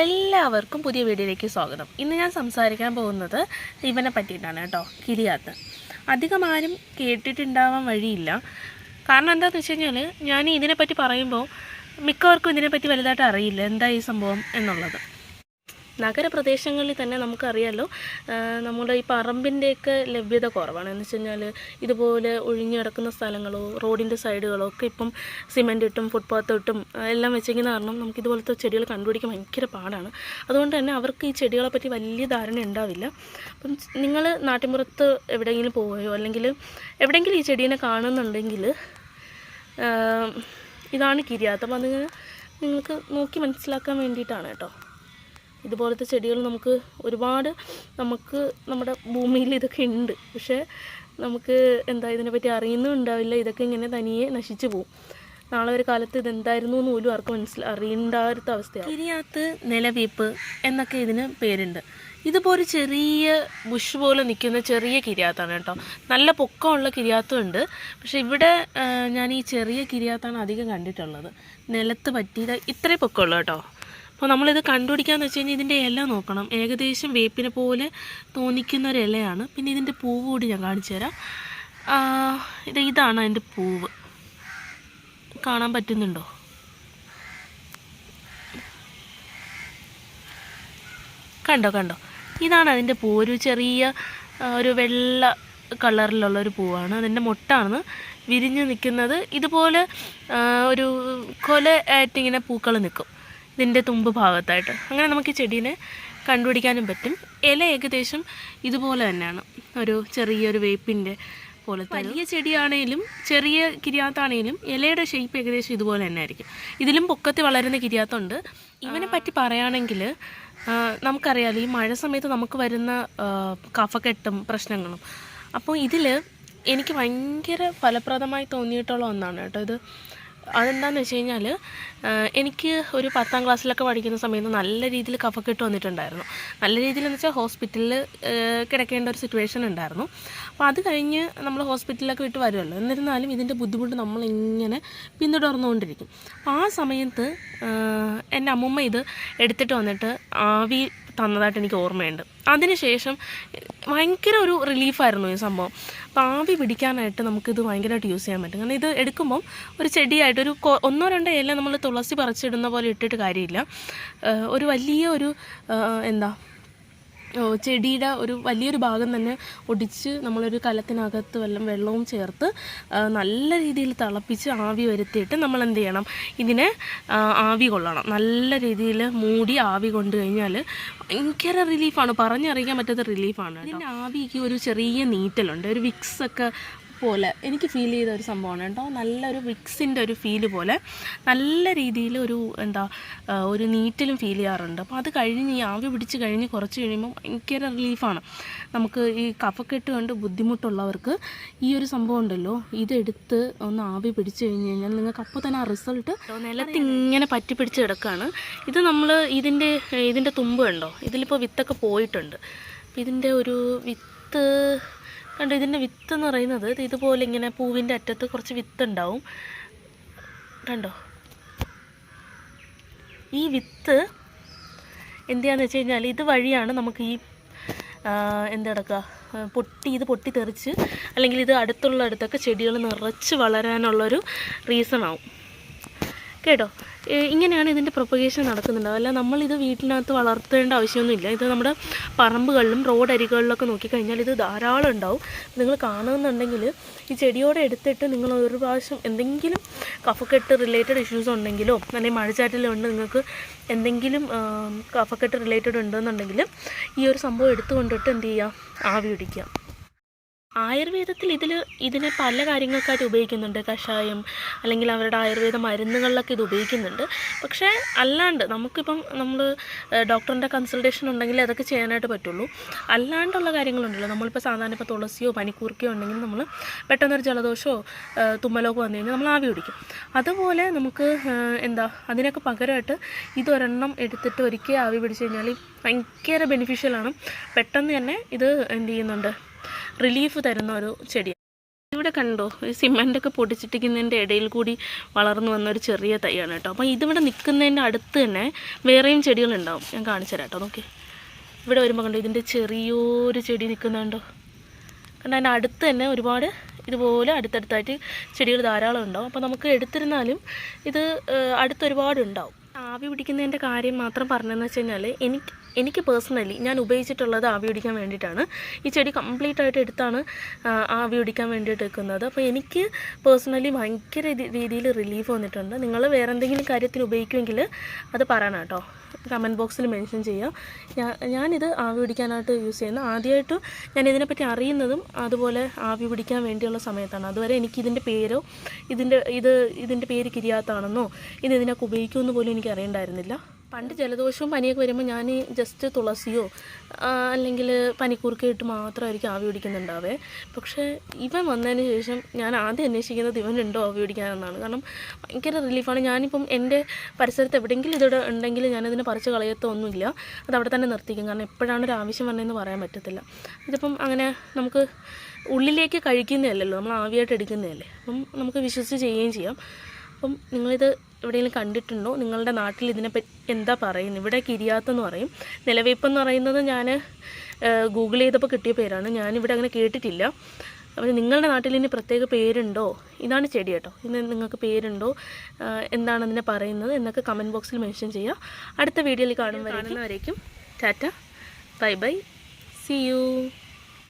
എല്ലാവർക്കും പുതിയ വീഡിയോയിലേക്ക് സ്വാഗതം. ഇന്ന് ഞാൻ സംസാരിക്കാൻ പോകുന്നത് ഇവനെ പറ്റിയിട്ടാണ് കേട്ടോ കിരിയാത്ത് അധികം ആരും കേട്ടിട്ടുണ്ടാവാൻ വഴിയില്ല. കാരണം എന്താണെന്ന് വെച്ച് കഴിഞ്ഞാൽ ഞാൻ ഇതിനെപ്പറ്റി പറയുമ്പോൾ മിക്കവർക്കും ഇതിനെപ്പറ്റി വലുതായിട്ട് അറിയില്ല എന്താ ഈ സംഭവം എന്നുള്ളത്. നഗരപ്രദേശങ്ങളിൽ തന്നെ നമുക്കറിയാമല്ലോ നമ്മുടെ ഈ പറമ്പിന്റെയൊക്കെ ലഭ്യത കുറവാണ്. എന്ന് വെച്ച് കഴിഞ്ഞാൽ ഇതുപോലെ ഒഴിഞ്ഞു കിടക്കുന്ന സ്ഥലങ്ങളോ റോഡിന്റെ സൈഡുകളോ ഒക്കെ ഇപ്പം സിമെന്റ് ഇട്ടും ഫുട്പാത്ത് ഇട്ടും എല്ലാം വെച്ചിരിക്കുന്ന കാരണം നമുക്ക് ഇതുപോലത്തെ ചെടികൾ കണ്ടുപിടിക്കാൻ ഭയങ്കര പാടാണ്. അതുകൊണ്ട് തന്നെ അവർക്ക് ഈ ചെടികളെ പറ്റി വലിയ ധാരണ ഉണ്ടാവില്ല. അപ്പം നിങ്ങൾ നാട്ടിൻപുറത്ത് എവിടെയെങ്കിലും പോവുകയോ അല്ലെങ്കിൽ എവിടെയെങ്കിലും ഈ ചെടീനെ കാണുന്നുണ്ടെങ്കിൽ ഇതാണ് കിരിയാത്തം അത് നിങ്ങൾക്ക് നോക്കി മനസ്സിലാക്കാൻ വേണ്ടിയിട്ടാണ് കേട്ടോ. ഇതുപോലത്തെ ചെടികൾ നമുക്ക് ഒരുപാട് നമുക്ക് നമ്മുടെ ഭൂമിയിൽ ഇതൊക്കെ ഉണ്ട്. പക്ഷേ നമുക്ക് എന്താ ഇതിനെപ്പറ്റി അറിയുന്നും ഉണ്ടാവില്ല. ഇതൊക്കെ ഇങ്ങനെ തനിയെ നശിച്ചു പോകും നാളെ ഒരു കാലത്ത് ഇതെന്തായിരുന്നു എന്ന് പോലും ആർക്കും മനസ്സിൽ അറിയണ്ടാത്ത അവസ്ഥയാണ് ഇതിനകത്ത് നിലവീപ്പ് എന്നൊക്കെ ഇതിന് പേരുണ്ട്. ഇതിപ്പോൾ ഒരു ചെറിയ ബുഷ് പോലെ നിൽക്കുന്ന ചെറിയ കിരിയാത്താണ് കേട്ടോ. നല്ല പൊക്കമുള്ള കിരിയാത്തും ഉണ്ട്. പക്ഷേ ഇവിടെ ഞാൻ ഈ ചെറിയ കിരിയാത്താണ് അധികം കണ്ടിട്ടുള്ളത്. നിലത്ത് പറ്റിയത് ഇത്രയും പൊക്കമുള്ളൂ കേട്ടോ. അപ്പോൾ നമ്മളിത് കണ്ടുപിടിക്കാന്ന് വെച്ച് കഴിഞ്ഞാൽ ഇതിന്റെ ഇല നോക്കണം. ഏകദേശം വേപ്പിനെ പോലെ തോന്നിക്കുന്ന ഒരു ഇലയാണ്. പിന്നെ ഇതിന്റെ പൂവ് കൂടി ഞാൻ കാണിച്ചു തരാം. ഇത് ഇതാണ് അതിന്റെ പൂവ്. കാണാൻ പറ്റുന്നുണ്ടോ? കണ്ടോ കണ്ടോ? ഇതാണ് അതിന്റെ പൂവ് ഒരു ചെറിയ ഒരു വെള്ള കളറിലുള്ള ഒരു പൂവാണ്. അതിന്റെ മുട്ടാണ് വിരിഞ്ഞ് നിൽക്കുന്നത് ഇതുപോലെ ഒരു കൊല ആയിട്ടിങ്ങനെ പൂക്കൾ നിൽക്കും ഇതിന്റെ തുമ്പ് ഭാഗത്തായിട്ട്. അങ്ങനെ നമുക്ക് ഈ ചെടീനെ കണ്ടുപിടിക്കാനും പറ്റും. ഇല ഏകദേശം ഇതുപോലെ തന്നെയാണ്. ഒരു ചെറിയൊരു വേപ്പിന്റെ പോലെ വലിയ ചെടിയാണെങ്കിലും ചെറിയ കിരിയാത്താണെങ്കിലും ഇലയുടെ ഷേപ്പ് ഏകദേശം ഇതുപോലെ തന്നെ ആയിരിക്കും ഇതിലും പൊക്കത്തി വളരുന്ന കിരിയാത്തുണ്ട്. ഇവനെ പറ്റി പറയുകയാണെങ്കിൽ നമുക്കറിയാം ഈ മഴ സമയത്ത് നമുക്ക് വരുന്ന കഫക്കെട്ടും പ്രശ്നങ്ങളും. അപ്പോൾ ഇതിൽ എനിക്ക് ഭയങ്കര ഫലപ്രദമായി തോന്നിയിട്ടുള്ള ഒന്നാണ് കേട്ടോ ഇത്. അതെന്താണെന്ന് വെച്ച് കഴിഞ്ഞാൽ എനിക്ക് ഒരു പത്താം ക്ലാസ്സിലൊക്കെ പഠിക്കുന്ന സമയത്ത് നല്ല രീതിയിൽ കഫക്കെട്ട് വന്നിട്ടുണ്ടായിരുന്നു. നല്ല രീതിയിൽ എന്ന് വെച്ചാൽ ഹോസ്പിറ്റലിൽ കിടക്കേണ്ട ഒരു സിറ്റുവേഷൻ ഉണ്ടായിരുന്നു. അപ്പോൾ അത് കഴിഞ്ഞ് നമ്മൾ ഹോസ്പിറ്റലിലൊക്കെ വിട്ട് വരുമല്ലോ എന്നിരുന്നാലും ഇതിന്റെ ബുദ്ധിമുട്ട് നമ്മളിങ്ങനെ പിന്തുടർന്നുകൊണ്ടിരിക്കും. അപ്പോൾ ആ സമയത്ത് എന്റെ അമ്മുമ്മ ഇത് എടുത്തിട്ട് വന്നിട്ട് ആവി തന്നതായിട്ട് എനിക്ക് ഓർമ്മയുണ്ട്. അതിനുശേഷം ഭയങ്കര ഒരു റിലീഫായിരുന്നു ഈ സംഭവം. അപ്പോൾ ആവി പിടിക്കാനായിട്ട് നമുക്കിത് ഭയങ്കരമായിട്ട് യൂസ് ചെയ്യാൻ പറ്റും. കാരണം ഇത് എടുക്കുമ്പം ഒരു ചെടിയായിട്ട് ഒരു ഒന്നോ രണ്ടോ ഇല നമ്മൾ തുളസി പറിച്ചിടുന്ന പോലെ ഇട്ടിട്ട് കാര്യമില്ല. ഒരു വലിയ ഒരു എന്താ ചെടിയുടെ ഒരു വലിയൊരു ഭാഗം തന്നെ ഒടിച്ച് നമ്മളൊരു കലത്തിനകത്ത് വല്ലതും വെള്ളവും ചേർത്ത് നല്ല രീതിയിൽ തിളപ്പിച്ച് ആവി വരുത്തിയിട്ട് നമ്മൾ എന്ത് ചെയ്യണം? ഇതിനെ ആവി കൊള്ളണം. നല്ല രീതിയിൽ മൂടി ആവി കൊണ്ടു കഴിഞ്ഞാൽ ഭയങ്കര റിലീഫാണ് പറഞ്ഞറിയിക്കാൻ പറ്റാത്ത റിലീഫാണ് ഇതിന്റെ ആവിക്ക് ഒരു ചെറിയ നീറ്റലുണ്ട്. ഒരു വിക്സ് ഒക്കെ പോലെ എനിക്ക് ഫീൽ ചെയ്ത ഒരു സംഭവമാണ് കേട്ടോ. നല്ലൊരു വിക്സിന്റെ ഒരു ഫീൽ പോലെ നല്ല രീതിയിൽ ഒരു എന്താ ഒരു നീറ്റലും ഫീൽ ചെയ്യാറുണ്ട്. അപ്പോൾ അത് കഴിഞ്ഞ് ഈ ആവി പിടിച്ച് കഴിഞ്ഞ് കുറച്ച് കഴിയുമ്പോൾ ഭയങ്കര റിലീഫാണ് നമുക്ക് ഈ കഫക്കെട്ട് കൊണ്ട് ബുദ്ധിമുട്ടുള്ളവർക്ക് ഈ ഒരു സംഭവം ഉണ്ടല്ലോ. ഇതെടുത്ത് ഒന്ന് ആവി പിടിച്ച് കഴിഞ്ഞ് കഴിഞ്ഞാൽ നിങ്ങൾക്ക് അപ്പോൾ തന്നെ ആ റിസൾട്ട് നിലത്ത് ഇങ്ങനെ പറ്റി പിടിച്ച് കിടക്കുകയാണ് ഇത് നമ്മൾ ഇതിന്റെ ഇതിന്റെ തുമ്പ് കണ്ടോ? ഇതിലിപ്പോൾ വിത്തൊക്കെ പോയിട്ടുണ്ട്. ഇതിന്റെ ഒരു വിത്ത് കണ്ടോ ഇതിന്റെ വിത്ത് എന്ന് പറയുന്നത് ഇതുപോലെ ഇങ്ങനെ പൂവിന്റെ അറ്റത്ത് കുറച്ച് വിത്ത് ഉണ്ടാവും. കണ്ടോ? ഈ വിത്ത് എന്തിയാന്ന് വെച്ച് കഴിഞ്ഞാൽ ഇത് വഴിയാണ് നമുക്ക് ഈ ആ, എന്താ കിടക്കുക ആ, പൊട്ടി ഇത് പൊട്ടി തെറിച്ച് അല്ലെങ്കിൽ ഇത് അടുത്തുള്ള അടുത്തൊക്കെ ചെടികൾ നിറച്ച് വളരാനുള്ളൊരു റീസൺ ആവും. കേട്ടോ. ഇങ്ങനെയാണ് ഇതിന്റെ പ്രൊപ്പഗേഷൻ നടക്കുന്നുണ്ട് അല്ല നമ്മളിത് വീട്ടിനകത്ത് വളർത്തേണ്ട ആവശ്യമൊന്നുമില്ല. ഇത് നമ്മുടെ പറമ്പുകളിലും റോഡ് അരികളിലൊക്കെ നോക്കിക്കഴിഞ്ഞാൽ ഇത് ധാരാളം ഉണ്ടാവും. നിങ്ങൾ കാണുന്നുണ്ടെങ്കിൽ ഈ ചെടിയോടെ എടുത്തിട്ട് നിങ്ങൾ ഒരു പ്രാവശ്യം എന്തെങ്കിലും കഫക്കെട്ട് റിലേറ്റഡ് ഇഷ്യൂസ് ഉണ്ടെങ്കിലോ അല്ലെങ്കിൽ മഴച്ചാറ്റലുണ്ട് നിങ്ങൾക്ക് എന്തെങ്കിലും കഫക്കെട്ട് റിലേറ്റഡ് ഉണ്ടെന്നുണ്ടെങ്കിൽ ഈ ഒരു സംഭവം എടുത്തുകൊണ്ടിട്ട് എന്ത് ചെയ്യുക? ആവി പിടിക്കുക. ആയുർവേദത്തിൽ ഇതിൽ ഇതിനെ പല കാര്യങ്ങൾക്കായിട്ട് ഉപയോഗിക്കുന്നുണ്ട്. കഷായം അല്ലെങ്കിൽ അവരുടെ ആയുർവേദ മരുന്നുകളിലൊക്കെ ഇത് ഉപയോഗിക്കുന്നുണ്ട്. പക്ഷേ അല്ലാണ്ട് നമുക്കിപ്പം നമ്മൾ ഡോക്ടറിന്റെ കൺസൾട്ടേഷൻ ഉണ്ടെങ്കിൽ അതൊക്കെ ചെയ്യാനായിട്ട് പറ്റുള്ളൂ. അല്ലാണ്ടുള്ള കാര്യങ്ങളുണ്ടല്ലോ. നമ്മളിപ്പോൾ സാധാരണ ഇപ്പോൾ തുളസിയോ പനിക്കൂർക്കയോ ഉണ്ടെങ്കിൽ നമ്മൾ പെട്ടെന്നൊരു ജലദോഷമോ തുമ്മലോ ഒക്കെ വന്നു കഴിഞ്ഞാൽ നമ്മൾ ആവി പിടിക്കും. അതുപോലെ നമുക്ക് എന്താ അതിനൊക്കെ പകരമായിട്ട് ഇതൊരെണ്ണം എടുത്തിട്ട് ഒരിക്കൽ ആവി പിടിച്ച് കഴിഞ്ഞാൽ ഭയങ്കര ബെനിഫിഷ്യലാണ് പെട്ടെന്ന് തന്നെ ഇത് എന്ത് ചെയ്യുന്നുണ്ട്? റിലീഫ് തരുന്ന ഒരു ചെടിയാണ്. ഇവിടെ കണ്ടോ ഈ സിമെന്റൊക്കെ പൊടിച്ചിട്ടിരിക്കുന്നതിന്റെ ഇടയിൽ കൂടി വളർന്നു വന്ന ഒരു ചെറിയ തൈയാണ് കേട്ടോ. അപ്പോൾ ഇതിവിടെ നിൽക്കുന്നതിന്റെ അടുത്ത് തന്നെ വേറെയും ചെടികളുണ്ടാവും ഞാൻ കാണിച്ചു തരാം കേട്ടോ നോക്കി. ഇവിടെ വരുമ്പോൾ കണ്ടോ ഇതിന്റെ ചെറിയൊരു ചെടി നിൽക്കുന്നുണ്ടോ? കണ്ടോ അതിന്റെ അടുത്ത് തന്നെ ഒരുപാട് ഇതുപോലെ അടുത്തടുത്തായിട്ട് ചെടികൾ ധാരാളം ഉണ്ടാവും. അപ്പോൾ നമുക്ക് എടുത്തിരുന്നാലും ഇത് അടുത്തൊരുപാടുണ്ടാവും ആവി പിടിക്കുന്നതിന്റെ കാര്യം മാത്രം പറഞ്ഞതെന്ന് വെച്ച് കഴിഞ്ഞാൽ എനിക്ക് എനിക്ക് പേഴ്സണലി ഞാൻ ഉപയോഗിച്ചിട്ടുള്ളത് ആവി പിടിക്കാൻ വേണ്ടിയിട്ടാണ്. ഈ ചെടി കംപ്ലീറ്റ് ആയിട്ട് എടുത്താണ് ആവി പിടിക്കാൻ വേണ്ടിയിട്ട് എടുക്കുന്നത്. അപ്പോൾ എനിക്ക് പേഴ്സണലി ഭയങ്കര രീതിയിൽ റിലീഫ് വന്നിട്ടുണ്ട്. നിങ്ങൾ വേറെ എന്തെങ്കിലും കാര്യത്തിന് ഉപയോഗിക്കുമെങ്കിൽ അത് പറയണം കേട്ടോ. കമന്റ് ബോക്സിൽ മെൻഷൻ ചെയ്യുക ഞാൻ ഞാനിത് ആവി പിടിക്കാനായിട്ട് യൂസ് ചെയ്യുന്ന ആദ്യമായിട്ട് ഞാൻ ഇതിനെപ്പറ്റി അറിയുന്നതും അതുപോലെ ആവി പിടിക്കാൻ വേണ്ടിയുള്ള സമയത്താണ്. അതുവരെ എനിക്ക് ഇതിന്റെ പേരോ ഇതിന്റെ ഇത് ഇതിന്റെ പേര് കിരിയാത്താണെന്നോ ഇത് ഇതിനൊക്കെ ഉപയോഗിക്കുമെന്ന് പോലും എനിക്ക് അറിയണ്ടായിരുന്നില്ല. പണ്ട് ജലദോഷവും പനിയൊക്കെ വരുമ്പോൾ ഞാൻ ജസ്റ്റ് തുളസിയോ അല്ലെങ്കിൽ പനിക്കൂർക്ക ഇട്ട് മാത്രമായിരിക്കും ആവി പിടിക്കുന്നുണ്ടാവേ. പക്ഷേ ഇവൻ വന്നതിന് ശേഷം ഞാൻ ആദ്യം അന്വേഷിക്കുന്നത് ഇവനുണ്ടോ ആവി പിടിക്കാനെന്നാണ്. കാരണം ഭയങ്കര റിലീഫാണ് ഞാനിപ്പം എന്റെ പരിസരത്ത് എവിടെയെങ്കിലും ഇതിവിടെ ഉണ്ടെങ്കിൽ ഞാനതിനെ പറിച്ച് കളയത്തൊന്നുമില്ല. അത് അവിടെ തന്നെ നിർത്തിക്കും. കാരണം എപ്പോഴാണ് ഒരു ആവശ്യം വന്നതെന്ന് പറയാൻ പറ്റത്തില്ല. ഇതിപ്പം അങ്ങനെ നമുക്ക് ഉള്ളിലേക്ക് കഴിക്കുന്നതല്ലല്ലോ നമ്മൾ ആവിയായിട്ട് എടുക്കുന്നതല്ലേ. അപ്പം നമുക്ക് വിശ്വസിച്ച് ചെയ്യുകയും ചെയ്യാം. അപ്പം നിങ്ങളിത് എവിടെയെങ്കിലും കണ്ടിട്ടുണ്ടോ? നിങ്ങളുടെ നാട്ടിൽ ഇതിനെ എന്താ പറയുന്നത്? ഇവിടെ കിരിയാത്തെന്ന് പറയും. നിലവേപ്പ് എന്ന് പറയുന്നത് ഞാൻ ഗൂഗിൾ ചെയ്തപ്പോൾ കിട്ടിയ പേരാണ്. ഞാനിവിടെ അങ്ങനെ കേട്ടിട്ടില്ല. അപ്പോൾ നിങ്ങളുടെ നാട്ടിൽ ഇനി പ്രത്യേക പേരുണ്ടോ? ഇതാണ് ചെടി കേട്ടോ. ഇന്ന് നിങ്ങൾക്ക് പേരുണ്ടോ? എന്താണ് അതിനെ പറയുന്നത്? എന്നൊക്കെ കമന്റ് ബോക്സിൽ മെൻഷൻ ചെയ്യുക. അടുത്ത വീഡിയോയിൽ കാണുന്നവരേക്കും tata. Bye bye. See you